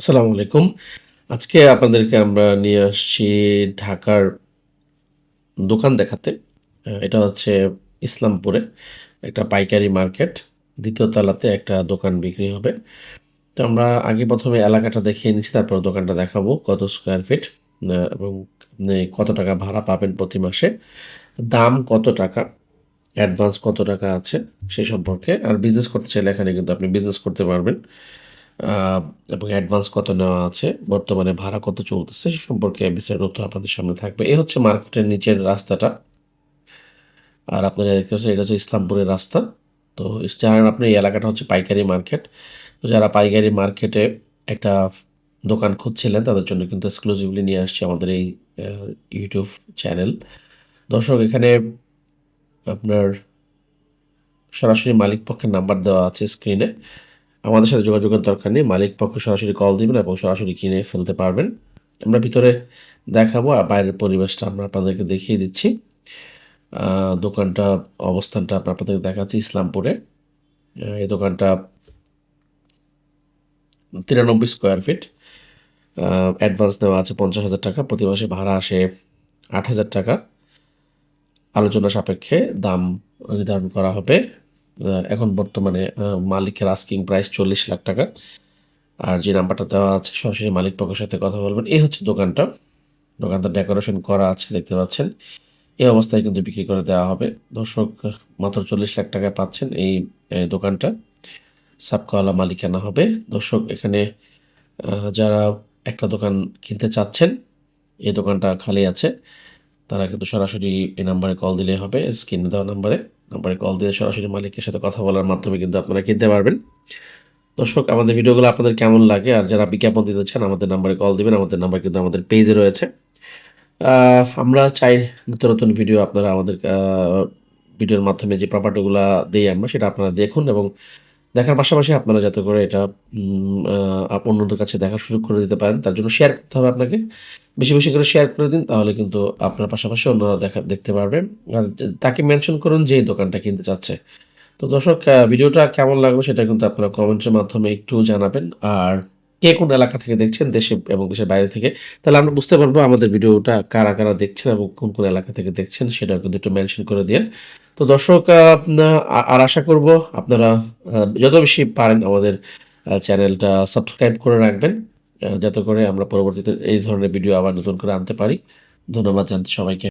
আসসালামু আলাইকুম। আজকে আপনাদেরকে আমরা নিয়ে আসছি ঢাকার দোকান দেখাতে। এটা হচ্ছে ইসলামপুরে একটা পাইকারি মার্কেট। দ্বিতীয় তলাতে একটা দোকান বিক্রি হবে। তো আমরা আগে প্রথমে এলাকাটা দেখিয়ে নিচ্ছি, তারপর দোকানটা দেখাবো কত স্কোয়ার ফিট এবং কত টাকা ভাড়া পাবেন প্রতি মাসে, দাম কত টাকা অ্যাডভান্স কত টাকা আছে সেই সম্পর্কে, আর বিজনেস করতে চাইলে এখানে কিন্তু আপনি বিজনেস করতে পারবেন। এবং অ্যাডভান্স কত নেওয়া আছে, বর্তমানে ভাড়া কত চলতেছে, সে সম্পর্কে বিস্তারিত তথ্য আপনাদের সামনে থাকবে। এই হচ্ছে মার্কেটের নিচের রাস্তাটা। আর আপনারা দেখতে পাচ্ছেন, এটা হচ্ছে ইসলামপুরের রাস্তা। তো জানেন আপনি এই এলাকাটা হচ্ছে পাইকারি মার্কেট তো যারা পাইকারি মার্কেটে একটা দোকান খুঁজছিলেন, তাদের জন্য কিন্তু এক্সক্লুসিভলি নিয়ে আসছে আমাদের এই ইউটিউব চ্যানেল দর্শক, এখানে আপনার সরাসরি মালিক পক্ষের নাম্বার দেওয়া আছে স্ক্রিনে আমাদের সাথে যোগাযোগের দরকার নেই। মালিক পক্ষ সরাসরি কল দিবেন এবং সরাসরি কিনে ফেলতে পারবেন। আমরা ভিতরে দেখাবো আর বাইরের পরিবেশটা আমরা আপনাদেরকে দেখিয়ে দিচ্ছি। দোকানটা, অবস্থানটা আমরা আপনাদেরকে দেখাচ্ছি ইসলামপুরে। এই দোকানটা তিরানব্বই স্কোয়ার ফিট অ্যাডভান্স নেওয়া আছে পঞ্চাশ হাজার টাকা। প্রতি মাসে ভাড়া আসে আট হাজার টাকা। আলোচনা সাপেক্ষে দাম নির্ধারণ করা হবে। এখন বর্তমানে মালিকের আস্কিং প্রাইস চল্লিশ লাখ টাকা। আর যে নাম্বারটা দেওয়া আছে, সরাসরি মালিক পক্ষের সাথে কথা বলবেন। এই হচ্ছে দোকানটা। দোকানটা ডেকোরেশন করা আছে, দেখতে পাচ্ছেন। এই অবস্থায় কিন্তু বিক্রি করে দেওয়া হবে। দর্শক, মাত্র চল্লিশ লাখ টাকায় পাচ্ছেন এই দোকানটা। সাবকাওয়ালা মালিকানা হবে। দর্শক, এখানে যারা একটা দোকান কিনতে চাচ্ছেন, এই দোকানটা খালি আছে, তারা কিন্তু সরাসরি এই নাম্বারে কল দিলে হবে স্ক্রিনে দেওয়া নাম্বারে নাম্বারে কল দিয়ে সরাসরি মালিকের সাথে কথা বলার মাধ্যমে কিন্তু আপনারা কিনতে পারবেন। দর্শক, আমাদের ভিডিওগুলো আপনাদের কেমন লাগে আর যারা বিজ্ঞাপন দিতে চান, আমাদের নাম্বারে কল দিবেন। আমাদের নাম্বার কিন্তু আমাদের পেজে রয়েছে। আমরা চাই নতুন নতুন ভিডিও আপনারা আমাদের ভিডিওর মাধ্যমে যে প্রপার্টিগুলো দিই আমরা, সেটা আপনারা দেখুন এবং দেখার পাশাপাশি আপনারা যাতে করে এটা অন্যদের কাছে দেখার সুযোগ করে দিতে পারেন। তার জন্য শেয়ার করতে হবে আপনাকে। বেশি বেশি করে শেয়ার করে দিন, তাহলে কিন্তু আপনার পাশাপাশি অন্যরা দেখা, দেখতে পারবেন। আর তাকে মেনশন করুন যে দোকানটা কিনতে চাচ্ছে। তো দর্শক ভিডিওটা কেমন লাগল সেটা কিন্তু আপনারা কমেন্টের মাধ্যমে একটু জানাবেন। আর কে কোন এলাকা থেকে দেখছেন, দেশে এবং দেশের বাইরে থেকে, তাহলে আমরা বুঝতে পারব আমাদের ভিডিওটা কারা কারা দেখছেন এবং কোন কোন এলাকা থেকে দেখছেন সেটা কিন্তু একটু মেনশন করে দিন। তো দর্শক আর আশা করব আপনারা যত বেশি পারেন আমাদের চ্যানেলটা সাবস্ক্রাইব করে রাখবেন। যাতে করে আমরা পরবর্তীতে এই ধরনের ভিডিও আবার নতুন করে আনতে পারি। ধন্যবাদ জানতে সবাইকে।